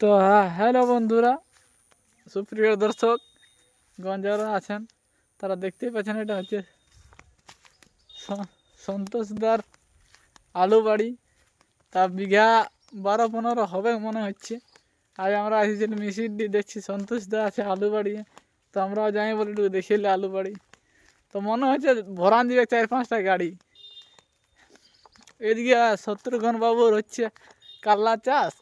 তো হ্যাঁ হ্যালো বন্ধুরা। সুপ্রিয় দর্শক গঞ্জারা আছেন, তারা দেখতেই পাচ্ছেন এটা হচ্ছে সন্তোষদার আলু বাড়ি। তা বিঘা বারো পনেরো হবে মনে হচ্ছে। আজ আমরা মিশির দিয়ে দেখছি সন্তোষদা আছে আলু বাড়ি। তো আমরাও যাই বলি একটু দেখে এলে আলু বাড়ি। তো মনে হচ্ছে ভরান দিবে চার পাঁচটা গাড়ি। এদিকে শত্রুঘ্ন বাবুর হচ্ছে কাল্লা চাষ।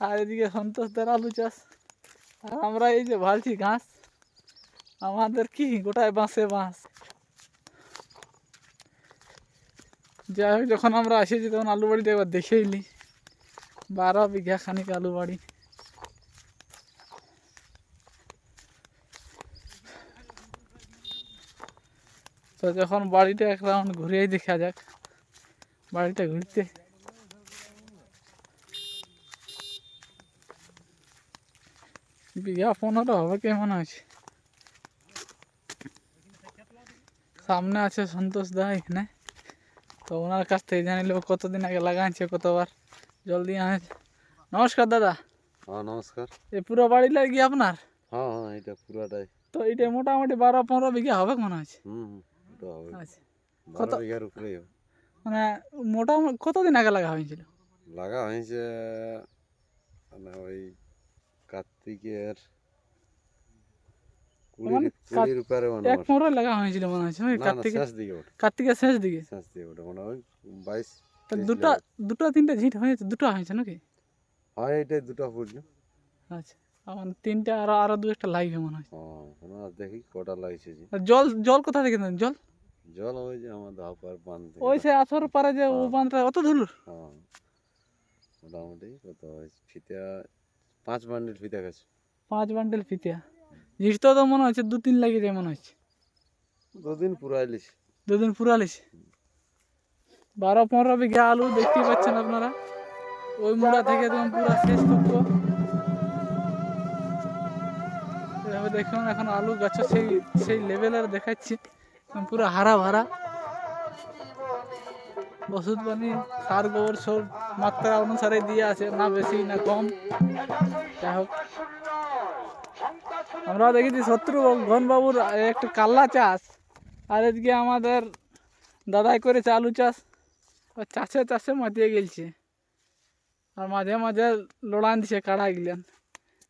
আর এদিকে সন্তোষদার আলু চাষ। আর আমরা এই যে ভালছি ঘাস। আমাদের কি গোটায় বাঁশে বাঁশ। যাই হোক, যখন আমরা এসেছি তখন আলু বাড়িটা একবার দেখেই নি। বারো বিঘা খানিক আলু বাড়ি। তো যখন বাড়িটা এক রাউন্ড ঘুরেই দেখা যাক, বাড়িটা ঘুরতে বিঘা পনেরো হবে কেমন আছে? সামনে আছে সন্তোষ দা এখানে। তো ওনার কাছ থেকে জানি নেব কতদিন আগে লাগাইছে কতবার? জল দিয়ে আনছে নমস্কার দাদা। হ্যাঁ নমস্কার। এ পুরো বাড়ি লাগি আপনার? হ্যাঁ হ্যাঁ এটা পুরাটাই। তো এটা মোটামুটি বারো পনেরো বিঘা হবে মনে হবে। আচ্ছা। বারো বিঘার উপরেই হবে। মানে মোটামুটি কতদিন আগে লাগা হয়েছিল? লাগা হয়েছে মানে ওই কার্তিকের মানে কুড়ির উপরে মনে এক লাগা হয়েছিল মনে হচ্ছে কার্তিকের শেষ দিকে ওটা। কার্তিকের শেষ দিকে? শেষ দিকে ওটা মনে হয় বাইশ দুটো তিনটে ঝিট হয়েছে দুটো হয়েছে নাকি? হয় দুটো আচ্ছা আমার তিনটে আরও আরও দু একটা লাগবে মনে হয়। দেখি কটা লাগছে জল জল কোথা থেকে জল? জল ওই যে আমার ধাপার ওই সে আসর পারে যে ও হ্যাঁ। বাঁধটা অত ধুলুর? হ্যাঁ। মোটামুটি কত হয়েছে ফিতা পাঁচ বান্ডিল ফিতা গেছে। পাঁচ বান্ডেল ফিতিয়া ঝিট তো মনে হচ্ছে দু তিন লাগে যায় মনে হচ্ছে। দুদিন পুরাইলিস। দুদিন পুরালিস? বারো পনেরো বিঘা আলু দেখতেই পাচ্ছেন আপনারা। ওই মুড়া থেকে একদম পুরো শেষ এভাবে দেখুন এখন আলু গাছ সেই সেই লেভেলের দেখাচ্ছি। পুরো হারা ভরা। ওষুধ পানি, সার, গোবর সব মাত্রা অনুসারে দিয়ে আছে, না বেশি, না কম। যাই হোক। আমরা দেখেছি শত্রু ঘনবাবুর একটা কাল্লা চাষ। আর এদিকে আমাদের দাদাই করেছে আলু চাষ। চাষে চাষে মাতিয়ে গেলছে। আর মাঝে মাঝে লড়ান দিছে, কাড়া গিলেন।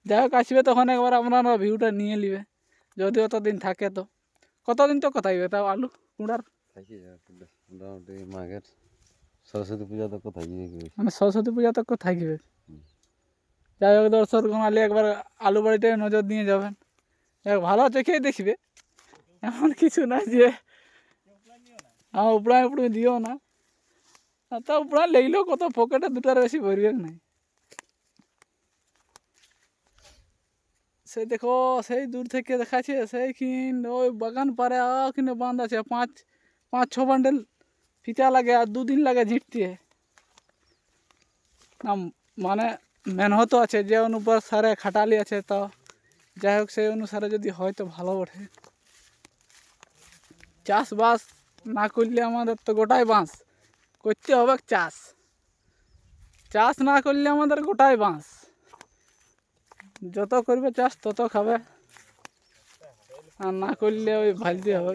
যাই হোক, আসবে তখন একবার আপনারা ভিউটা নিয়ে নিবে। যদি অতদিন থাকে তো। কতদিন তো কথাইবে তাও আলু কুড়ার মোটামুটি মাঘের সরস্বতী পূজা তো কোথায় গিয়ে গেছে মানে সরস্বতী পূজা তক থাকবে হুম। যাই হোক দর্শক গোনালি একবার আলু বাড়িতে নজর দিয়ে যাবেন এক ভালো চোখেই দেখবে এমন কিছু না যে হ্যাঁ উপড়া উপড়ি দিও না আর তা উপড়া লেগলেও কত পকেটে দুটার বেশি ভরবে নাই সেই দেখো সেই দূর থেকে দেখাচ্ছে সেই কিন ওই বাগান পারে কিনে বাঁধ আছে পাঁচ পাঁচ ছ বান্ডেল ফিতা লাগে আর দুদিন লাগে ঝিঁটতে। না মানে মেহনত আছে, যে অনুপাত সারে খাটালি আছে, তো যাই হোক, সেই অনুসারে যদি হয় তো ভালো ওঠে চাষবাস না করলে আমাদের তো গোটাই বাঁশ। করতে হবে চাষ। চাষ না করলে আমাদের গোটাই বাঁশ। যত করবে চাষ তত খাবে। আর না করলে ওই ভালতে হবে।